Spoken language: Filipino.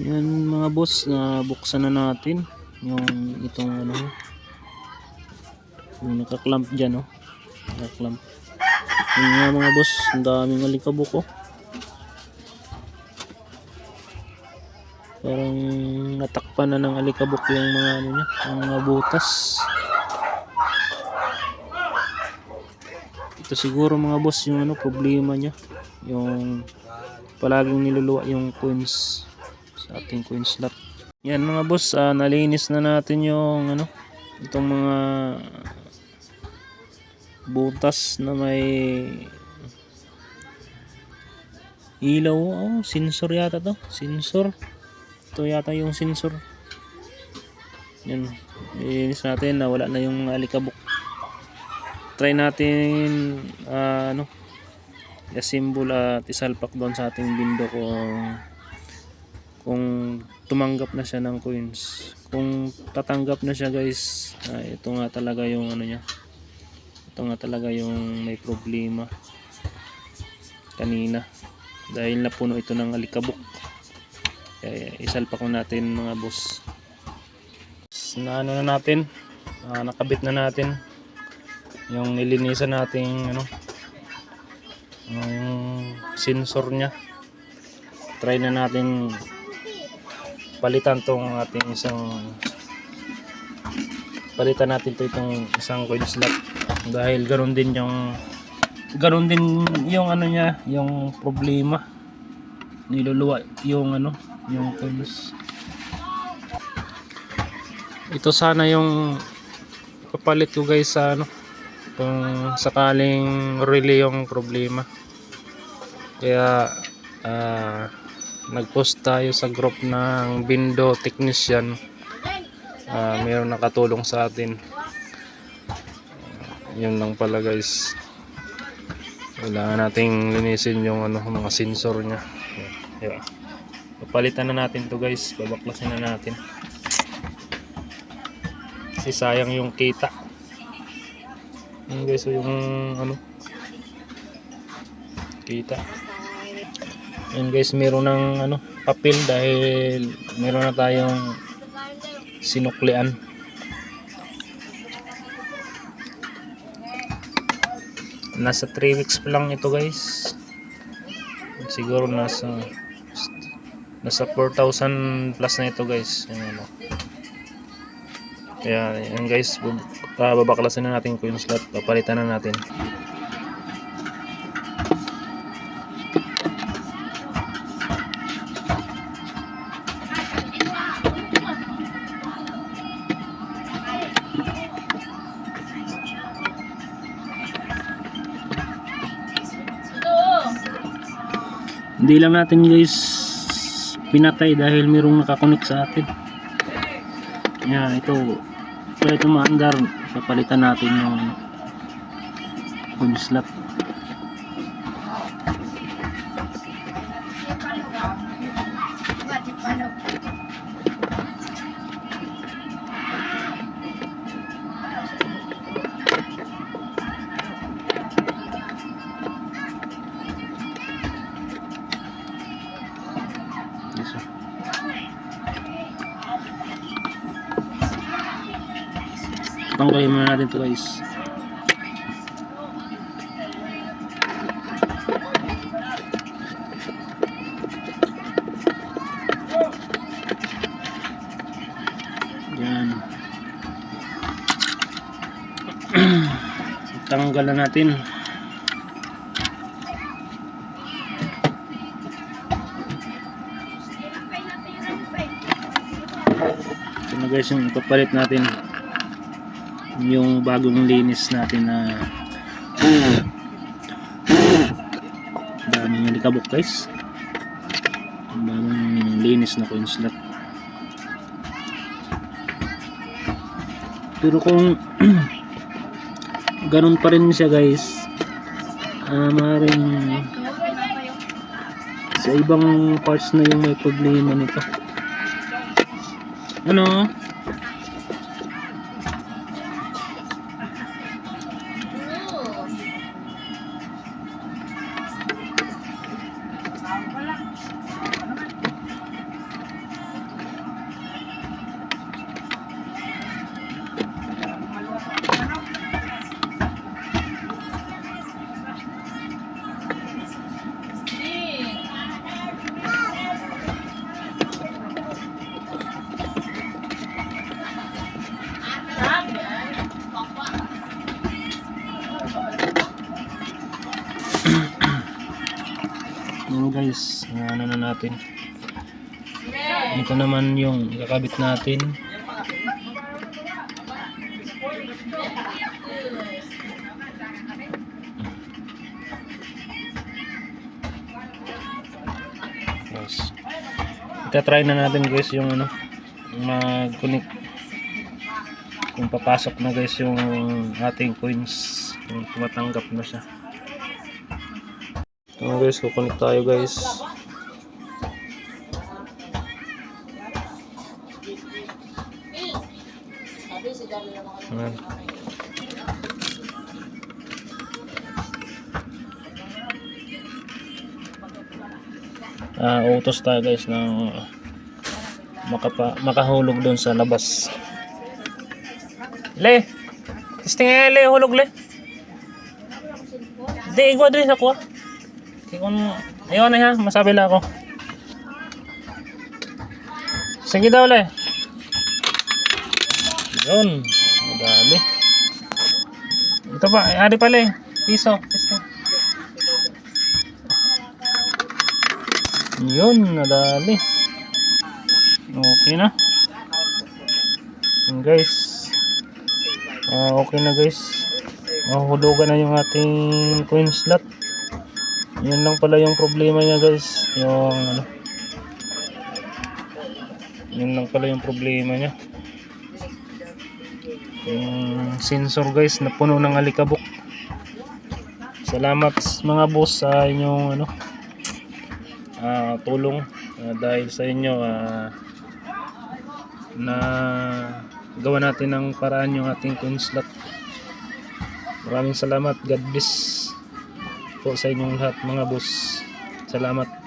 Yan mga boss, na buksan na natin yung itong ano yung nakaklamp dyan oh. Nakaklamp. Yung nga mga boss, ang daming alikabok oh. Parang natakpan na ng alikabok yung mga ano niya, yung mga butas. Ito siguro mga boss yung ano problema niya, yung palaging niluluwa yung coins sa ating coin slot. Yan mga boss, ah, nalinis na natin yung ano, itong mga butas na may ilaw. Oh, sensor yata to. Sensor. Ito yata yung sensor. Yan. Nilinis natin na wala na yung alikabok. Try natin ah, ano, i-assemble at isalpak doon sa ating window kung kung tumanggap na siya ng coins. Kung tatanggap na siya guys ah, ito nga talaga yung ano niya. Ito nga talaga yung may problema kanina. Dahil napuno ito ng alikabok. Kaya isalpak ko natin mga boss. Na ano na natin? Ah, nakabit na natin yung nilinisan nating ano yung sensor niya. Try na natin palitan tong ating isang palitan natin to itong isang coin slot. Dahil ganoon din yung ganoon din yung ano niya yung problema. Niluluwa yung ano yung coins. Ito sana yung papalit ko guys sa ano kung sakaling relay yung problema. Kaya ah nag-post tayo sa group ng Bindo Technician. Ah, mayroong nakatulong sa atin. Ah, yun lang pala guys. Kailangan nating linisin yung ano, mga sensor nya yeah. papalitan na natin to guys. Babaklasin na natin. Kasi sayang yung kita. Yun guys so yung ano kita Ayan guys, meron ng ano, papel dahil meron na tayong sinuklian. Nasa 3 weeks pa lang ito guys. Siguro nasa nasa 4,000 plus na ito guys. Yung ano. Kaya yan guys, ah, babaklasin na natin ko yung slot. Papalitan na natin. Hindi lang natin guys pinatay dahil mayroong nakakonek sa atin. Yan, ito. Kaya ito maandar, papalitan natin yung phone slot. Yes. Tanggalin muna natin to guys. Yan. Tanggal na natin. Na guys yung ipapalit natin yung bagong linis natin na daming alikabok guys. Bagong linis na coin slot. Pero kung ganun pa rin siya guys ah maaaring sa ibang parts na yung may problema nito ano guys. Na ano na natin. Ito naman yung ikakabit natin. Guys itatry na natin guys yung ano mag-connect. Kung papasok na guys yung ating coins. Kung tumatanggap na siya Ayan guys, kukunik tayo guys. Ayan. Ah, utos tayo guys ng makapa, makahulog doon sa labas. Le! Testing nga le, hulog le. Di, igwa din sa kuha. Kung ayaw na ha, masabi lang ako. Sige daw le. Yun, madali. Ito pa, ay, ari pala eh. Piso, piso. Yun, nadali. Okay na. Guys. Ah, okay na guys. Mahulugan na yung ating coin slot. Yun lang pala yung problema niya guys. Yung ano. Yun lang pala yung problema niya. Yung sensor guys na puno ng alikabok. Salamat mga boss sa inyong ano ah, tulong Ah, dahil sa inyo ah, na gawa natin ng paraan yung ating coin slot. Maraming salamat. God bless po sa inyong lahat mga boss. Salamat.